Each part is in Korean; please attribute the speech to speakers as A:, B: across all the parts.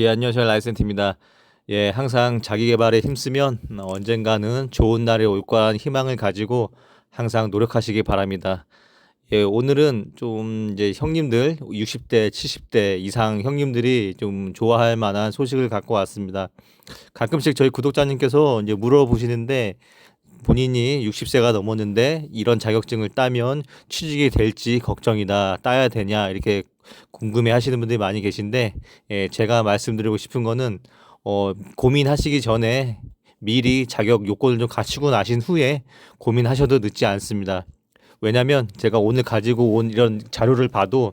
A: 예, 안녕하세요. 라이센트입니다. 예, 항상 자기 개발에 힘쓰면 언젠가는 좋은 날이 올 거라는 희망을 가지고 항상 노력하시기 바랍니다. 예, 오늘은 좀 이제 형님들 60대, 70대 이상 형님들이 좀 좋아할 만한 소식을 갖고 왔습니다. 가끔씩 저희 구독자님께서 이제 물어보시는데 본인이 60세가 넘었는데 이런 자격증을 따면 취직이 될지 걱정이다. 따야 되냐? 이렇게 궁금해 하시는 분들이 많이 계신데 예, 제가 말씀드리고 싶은 거는 어, 고민하시기 전에 미리 자격 요건을 좀 갖추고 나신 후에 고민하셔도 늦지 않습니다. 왜냐면 제가 오늘 가지고 온 이런 자료를 봐도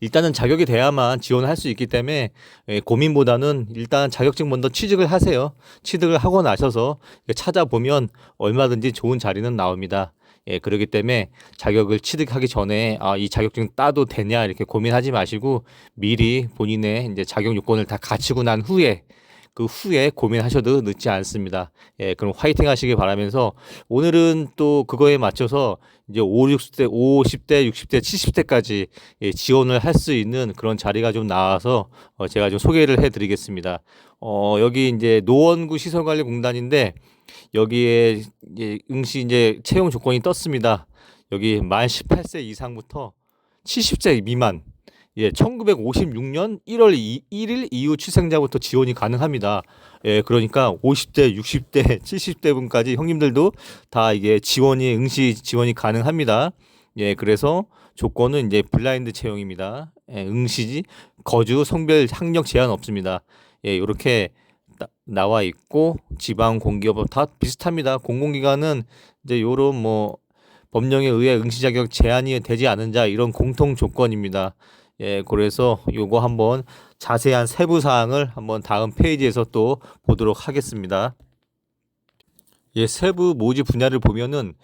A: 일단은 자격이 돼야만 지원을 할 수 있기 때문에 예, 고민보다는 일단 자격증 먼저 취직을 하세요. 취득을 하고 나셔서 찾아보면 얼마든지 좋은 자리는 나옵니다. 예, 그렇기 때문에 자격을 취득하기 전에 아, 이 자격증 따도 되냐 이렇게 고민하지 마시고 미리 본인의 이제 자격 요건을 다 갖추고 난 후에 그 후에 고민하셔도 늦지 않습니다. 예, 그럼 화이팅 하시길 바라면서 오늘은 또 그거에 맞춰서 이제 5, 60대, 50대, 60대, 70대까지 예, 지원을 할 수 있는 그런 자리가 좀 나와서 어, 제가 좀 소개를 해 드리겠습니다. 어, 여기 이제 노원구 시설관리공단인데 여기에 이제 응시 이제 채용 조건이 떴습니다. 여기 만 18세 이상부터 70세 미만 예, 1956년 1월 2, 1일 이후 출생자부터 지원이 가능합니다. 예, 그러니까 50대, 60대, 70대 분까지 형님들도 다 이게 지원이 응시 지원이 가능합니다. 예, 그래서 조건은 이제 블라인드 채용입니다. 예, 응시지 거주 성별 학력 제한 없습니다. 예, 이렇게 나와 있고 지방 공기업 다 비슷합니다. 공공기관은 이제 요런 뭐 법령에 의해 응시 자격 제한이 되지 않은 자 이런 공통 조건입니다. 예, 그래서 요거 한번 자세한 세부 사항을 한번 다음 페이지에서 또 보도록 하겠습니다. 예, 세부 모집 분야를 보면은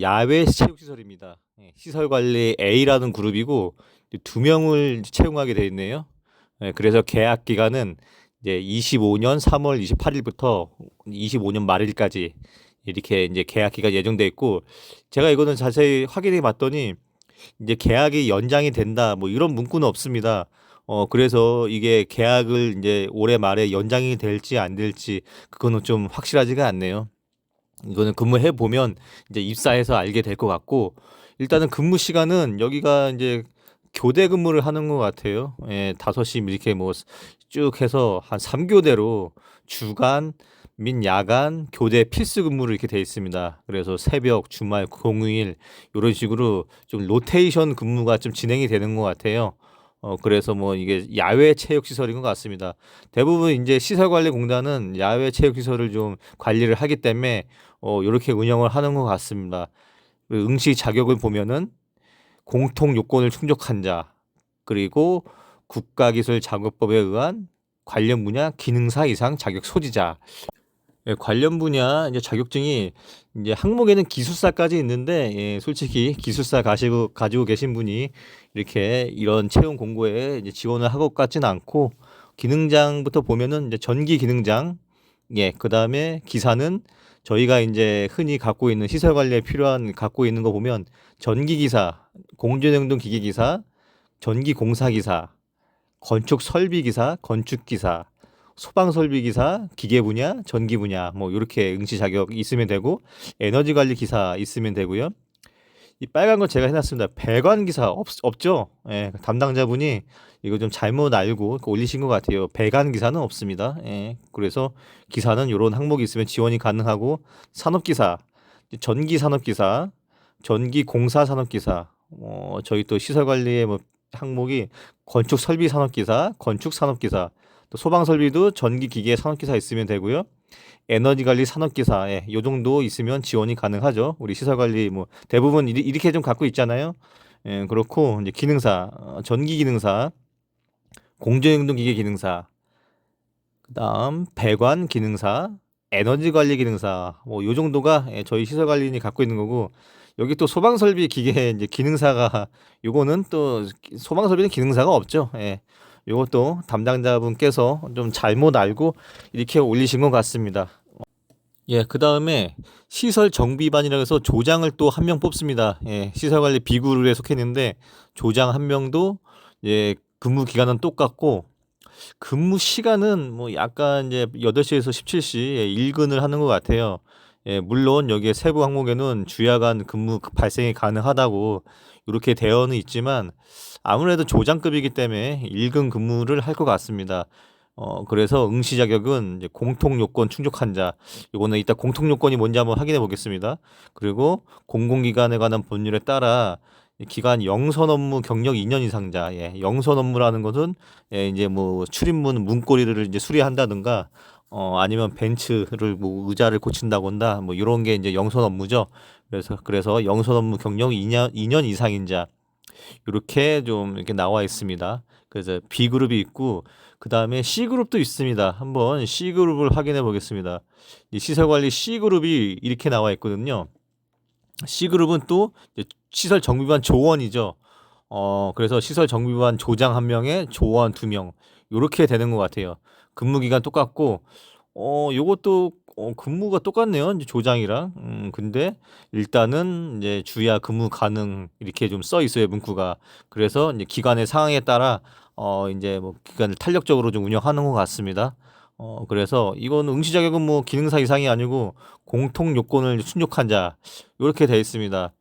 A: 야외 체육시설입니다. 예, 시설 관리 A라는 그룹이고 두 명을 채용하게 되어 있네요. 예, 그래서 계약 기간은 이제 25년 3월 28일부터 25년 말일까지 이렇게 이제 계약 기간 예정돼 있고 제가 이거는 자세히 확인해 봤더니 이제 계약이 연장이 된다 뭐 이런 문구는 없습니다. 어 그래서 이게 계약을 이제 올해 말에 연장이 될지 안 될지 그거는 좀 확실하지가 않네요. 이거는 근무해 보면 이제 입사해서 알게 될 것 같고 일단은 근무 시간은 여기가 이제 교대 근무를 하는 것 같아요. 예, 5시 이렇게 뭐 쭉 해서 한 3교대로 주간 민 야간 교대 필수 근무를 이렇게 돼 있습니다. 그래서 새벽, 주말, 공휴일 이런 식으로 좀 로테이션 근무가 좀 진행이 되는 것 같아요. 어 그래서 뭐 이게 야외 체육 시설인 것 같습니다. 대부분 이제 시설 관리 공단은 야외 체육 시설을 좀 관리를 하기 때문에 어 요렇게 운영을 하는 것 같습니다. 응시 자격을 보면은 공통 요건을 충족한 자 그리고 국가기술자격법에 의한 관련 분야 기능사 이상 자격 소지자. 예, 관련 분야 이제 자격증이 이제 항목에는 기술사까지 있는데 예, 솔직히 기술사 가시고 가지고 계신 분이 이렇게 이런 채용 공고에 이제 지원을 하고 같지는 않고 기능장부터 보면은 이제 전기 기능장 예 그다음에 기사는 저희가 이제 흔히 갖고 있는 시설 관리에 필요한 갖고 있는 거 보면 전기 기사, 공전행동 기계 기사, 전기 공사 기사, 건축 설비 기사, 건축 기사 소방 설비 기사, 기계 분야, 전기 분야 뭐 이렇게 응시 자격 있으면 되고 에너지 관리 기사 있으면 되고요. 이 빨간 거 제가 해놨습니다. 배관 기사 없, 없죠? 예, 담당자분이 이거 좀 잘못 알고 올리신 것 같아요. 배관 기사는 없습니다. 예, 그래서 기사는 이런 항목이 있으면 지원이 가능하고 산업 기사, 전기 산업 기사, 전기 공사 산업 기사, 어, 저희 또 시설 관리의 뭐 항목이 건축 설비 산업 기사, 건축 산업 기사, 또 소방 설비도 전기 기계 산업 기사 있으면 되고요. 에너지 관리 산업기사 예, 요 정도 있으면 지원이 가능하죠. 우리 시설 관리 뭐 대부분 이렇게 좀 갖고 있잖아요. 예, 그렇고 이제 기능사, 어, 전기 기능사, 공정행동 기계 기능사, 그다음 배관 기능사, 에너지 관리 기능사 뭐 요 정도가 예, 저희 시설 관리인이 갖고 있는 거고 여기 또 소방 설비 기계 이제 기능사가 요거는 또 소방 설비는 기능사가 없죠. 예. 이것도 담당자분께서 좀 잘못 알고 이렇게 올리신 것 같습니다. 예, 그 다음에 시설 정비반이라고 해서 조장을 또 한 명 뽑습니다. 예, 시설관리 비구에 속했는데 조장 한 명도 예, 근무 기간은 똑같고 근무 시간은 뭐 약간 이제 8시에서 17시 예, 일근을 하는 것 같아요. 예, 물론 여기에 세부 항목에는 주야간 근무 그 발생이 가능하다고 이렇게 되어는 있지만 아무래도 조장급이기 때문에 일근 근무를 할 것 같습니다. 어, 그래서 응시 자격은 공통 요건 충족한 자. 이거는 이따 공통 요건이 뭔지 한번 확인해 보겠습니다. 그리고 공공기관에 관한 법률에 따라 이 기간 영선 업무 경력 2년 이상자. 예, 영선 업무라는 것은 예, 이제 뭐 출입문 문고리를 이제 수리한다든가 어, 아니면 벤츠를 뭐 의자를 고친다건다. 뭐 이런 게 이제 영선 업무죠. 그래서 그래서 영선 업무 경력 2년 2년 이상인 자. 이렇게 좀 이렇게 나와 있습니다. 그래서 B 그룹이 있고 그 다음에 C 그룹도 있습니다. 한번 C 그룹을 확인해 보겠습니다. 이 시설 관리 C 그룹이 이렇게 나와 있거든요. C 그룹은 또 시설 정비반 조원이죠. 어 그래서 시설 정비반 조장 한 명에 조원 두 명. 요렇게 되는 것 같아요. 근무 기간 똑같고 어 요것도 어 근무가 똑같네요. 이제 조장이랑. 음 근데 일단은 이제 주야 근무 가능 이렇게 좀 써 있어요, 문구가. 그래서 이제 기간의 상황에 따라 어 인제 뭐 기간을 탄력적으로 좀 운영하는 것 같습니다. 어 그래서 이거는 응시 자격은 뭐 기능사 이상이 아니고 공통 요건을 충족한 자 요렇게 돼 있습니다.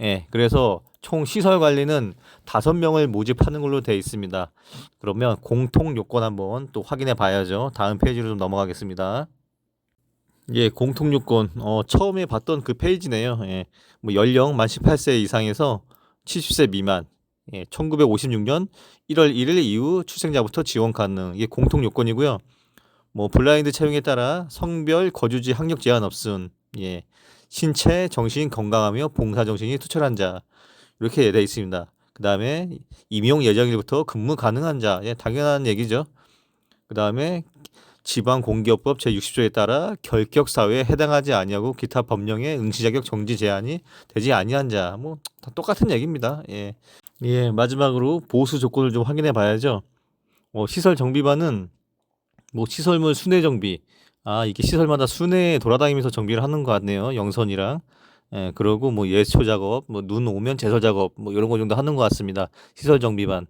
A: 예. 그래서 총 시설 관리는 5명을 모집하는 걸로 돼 있습니다. 그러면 공통 요건 한번 또 확인해 봐야죠. 다음 페이지로 좀 넘어가겠습니다. 예, 공통 요건 어 처음에 봤던 그 페이지네요. 예. 뭐 연령 만 18세 이상에서 70세 미만. 예, 1956년 1월 1일 이후 출생자부터 지원 가능. 이게 공통 요건이고요. 뭐 블라인드 채용에 따라 성별, 거주지, 학력 제한 없음. 예. 신체, 정신 건강하며 봉사 정신이 투철한 자. 이렇게 돼 있습니다. 그 다음에 임용 예정일부터 근무 가능한 자. 예, 당연한 얘기죠. 그 다음에 지방공기업법 제60조에 따라 결격 사회에 해당하지 아니하고 기타 법령의 응시 자격 정지 제한이 되지 아니한 자. 뭐 다 똑같은 얘기입니다. 예. 예, 마지막으로 보수 조건을 좀 확인해 봐야죠. 어, 시설 정비반은 뭐 시설물 순회 정비. 아, 이게 시설마다 순회 돌아다니면서 정비를 하는 것 같네요. 영선이랑. 예, 그리고 뭐 예초 작업, 뭐 눈 오면 제설 작업, 뭐 이런 거 정도 하는 것 같습니다. 시설 정비반.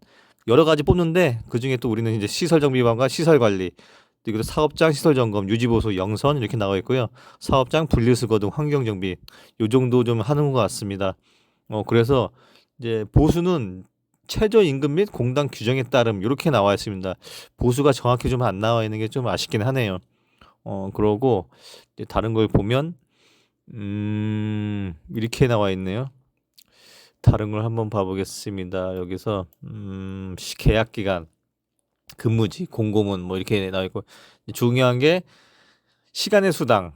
A: 여러 가지 뽑는데 그 중에 또 우리는 이제 시설 정비반과 시설 관리, 그리고 사업장 시설 점검, 유지 보수, 영선 이렇게 나와 있고요. 사업장 분리수거 등 환경 정비 요 정도 좀 하는 것 같습니다. 어 그래서 이제 보수는 최저 임금 및 공단 규정에 따름 이렇게 나와 있습니다. 보수가 정확히 좀 안 나와 있는 게 좀 아쉽긴 하네요. 어 그러고 이제 다른 걸 보면 음 이렇게 나와 있네요. 다른 걸 한번 봐보겠습니다. 여기서 음 시- 계약 기간, 근무지, 공고문 뭐 이렇게 나와 있고 중요한 게 시간의 수당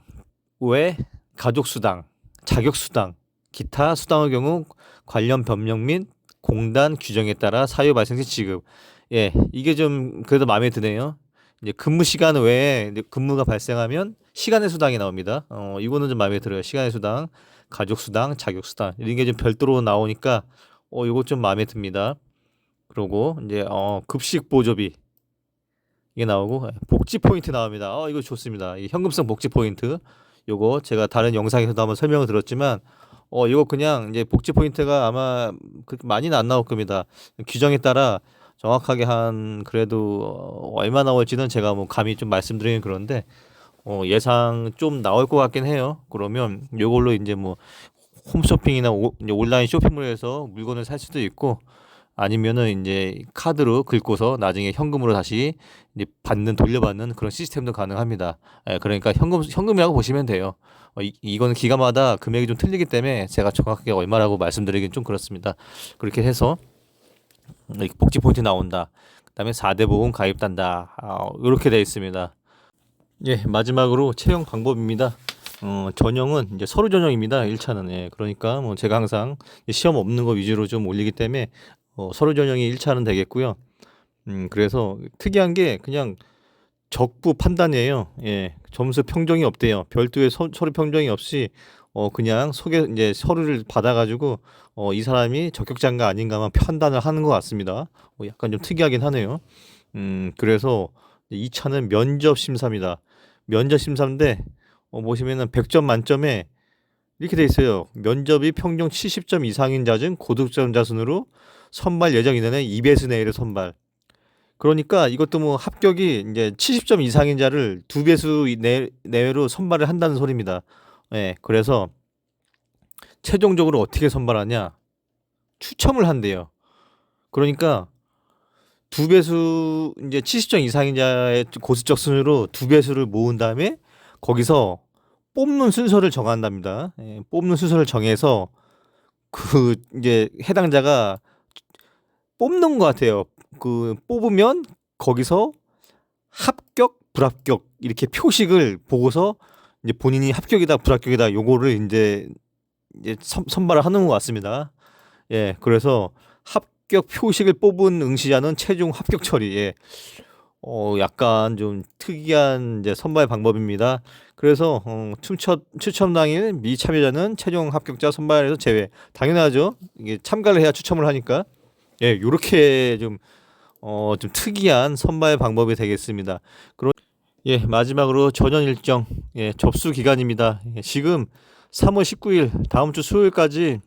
A: 외 가족 수당, 자격 수당, 기타 수당의 경우 관련 법령 및 공단 규정에 따라 사유 발생 시 지급. 예, 이게 좀 그래도 마음에 드네요. 이제 근무 시간 외에 근무가 발생하면 시간의 수당이 나옵니다. 어, 이거는 좀 마음에 들어요. 시간의 수당, 가족 수당, 자격 수당 이런 게 좀 별도로 나오니까 어, 이거 좀 마음에 듭니다. 그리고 이제 어, 급식 보조비 이게 나오고 예, 복지 포인트 나옵니다. 어, 이거 좋습니다. 이 현금성 복지 포인트 요거 제가 다른 영상에서도 한번 설명을 들었지만 어 이거 그냥 이제 복지 포인트가 아마 그렇게 많이는 안 나올 겁니다. 규정에 따라 정확하게 한 그래도 어, 얼마 나올지는 제가 뭐 감히 좀 말씀드리긴 그런데 어 예상 좀 나올 것 같긴 해요. 그러면 요걸로 이제 뭐 홈쇼핑이나 오, 온라인 쇼핑몰에서 물건을 살 수도 있고 아니면은 이제 카드로 긁고서 나중에 현금으로 다시 이제 받는 돌려받는 그런 시스템도 가능합니다. 예, 그러니까 현금 현금이라고 보시면 돼요. 어, 이, 이거는 기가마다 금액이 좀 틀리기 때문에 제가 정확하게 얼마라고 말씀드리긴 좀 그렇습니다. 그렇게 해서 복지 포인트 나온다. 그다음에 4대 보험 가입단다. 아, 이렇게 되어 있습니다. 예, 마지막으로 채용 방법입니다. 어, 전형은 이제 서류 전형입니다. 1차는. 예, 그러니까 뭐 제가 항상 시험 없는 거 위주로 좀 올리기 때문에 어, 서류 전형이 1차는 되겠고요. 음, 그래서 특이한 게 그냥 적부 판단이에요. 예, 점수 평정이 없대요. 별도의 서, 서류 평정이 없이 어 그냥 소개 이제 서류를 받아가지고 어 이 사람이 적격자인가 아닌가만 판단을 하는 것 같습니다. 어, 약간 좀 특이하긴 하네요. 음, 그래서 2차는 면접 심사입니다. 면접 심사인데 어, 보시면은 100점 만점에 이렇게 돼 있어요. 면접이 평균 70점 이상인 자 중 고득점자 순으로 선발 예정 인원의 2배수 내외로 선발. 그러니까 이것도 뭐 합격이 이제 70점 이상인 자를 두 배수 내, 내외로 선발을 한다는 소리입니다. 예, 그래서 최종적으로 어떻게 선발하냐? 추첨을 한대요. 그러니까 두 배수 이제 70점 이상인 자의 고수적 순으로 두 배수를 모은 다음에 거기서 뽑는 순서를 정한답니다. 예, 뽑는 순서를 정해서 그 이제 해당자가 뽑는 것 같아요. 그 뽑으면 거기서 합격, 불합격 이렇게 표식을 보고서 이제 본인이 합격이다, 불합격이다 요거를 이제 이제 선, 선발을 하는 것 같습니다. 예, 그래서 합격 표식을 뽑은 응시자는 최종 합격 처리. 예. 어, 약간 좀 특이한 이제 선발 방법입니다. 그래서 어, 추첨 추첨 당일 미 참여자는 최종 합격자 선발에서 제외. 당연하죠. 이게 참가를 해야 추첨을 하니까. 예, 요렇게 좀 어, 좀 특이한 선발 방법이 되겠습니다. 그럼 예, 마지막으로 전연 일정 예, 접수 기간입니다. 예, 지금 3월 19일 다음 주 수요일까지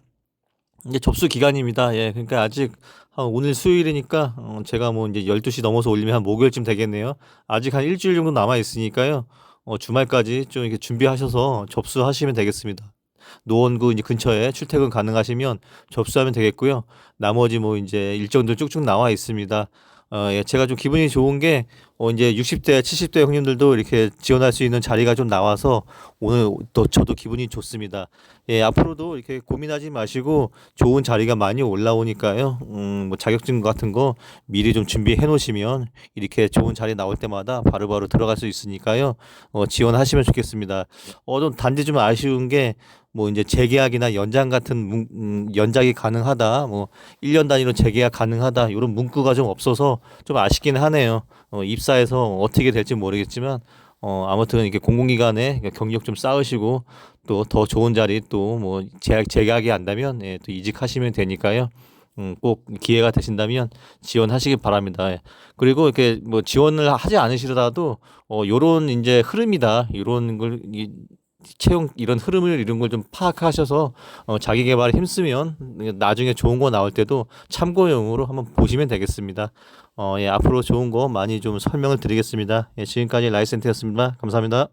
A: 이제 접수 기간입니다. 예, 그러니까 아직 한 오늘 수요일이니까 어, 제가 뭐 이제 12시 넘어서 올리면 한 목요일쯤 되겠네요. 아직 한 일주일 정도 남아 있으니까요. 어, 주말까지 좀 이렇게 준비하셔서 접수하시면 되겠습니다. 노원구 이제 근처에 출퇴근 가능하시면 접수하면 되겠고요. 나머지 뭐 이제 일정도 쭉쭉 나와 있습니다. 어, 예, 제가 좀 기분이 좋은 게, 어, 이제 60대, 70대 형님들도 이렇게 지원할 수 있는 자리가 좀 나와서 오늘 또 저도 기분이 좋습니다. 예, 앞으로도 이렇게 고민하지 마시고 좋은 자리가 많이 올라오니까요. 음, 뭐 자격증 같은 거 미리 좀 준비해 놓으시면 이렇게 좋은 자리 나올 때마다 바로바로 들어갈 수 있으니까요. 어, 지원하시면 좋겠습니다. 어, 좀 단지 좀 아쉬운 게 뭐 이제 재계약이나 연장 같은 문, 음, 연장이 가능하다. 뭐 1년 단위로 재계약 가능하다. 이런 문구가 좀 없어서 좀 아쉽긴 하네요. 어, 입사해서 어떻게 될지 모르겠지만 어, 아무튼 이렇게 공공기관에 경력 좀 쌓으시고 또 더 좋은 자리 또 뭐 재약 재계약이 안다면 예, 또 이직하시면 되니까요. 음, 꼭 기회가 되신다면 지원하시기 바랍니다. 예. 그리고 이렇게 뭐 지원을 하지 않으시더라도 어 요런 이제 흐름이다. 요런 걸 이, 채용 이런 흐름을 이런 걸 좀 파악하셔서 어 자기 개발에 힘쓰면 나중에 좋은 거 나올 때도 참고용으로 한번 보시면 되겠습니다. 어 예, 앞으로 좋은 거 많이 좀 설명을 드리겠습니다. 예, 지금까지 라이센트였습니다. 감사합니다.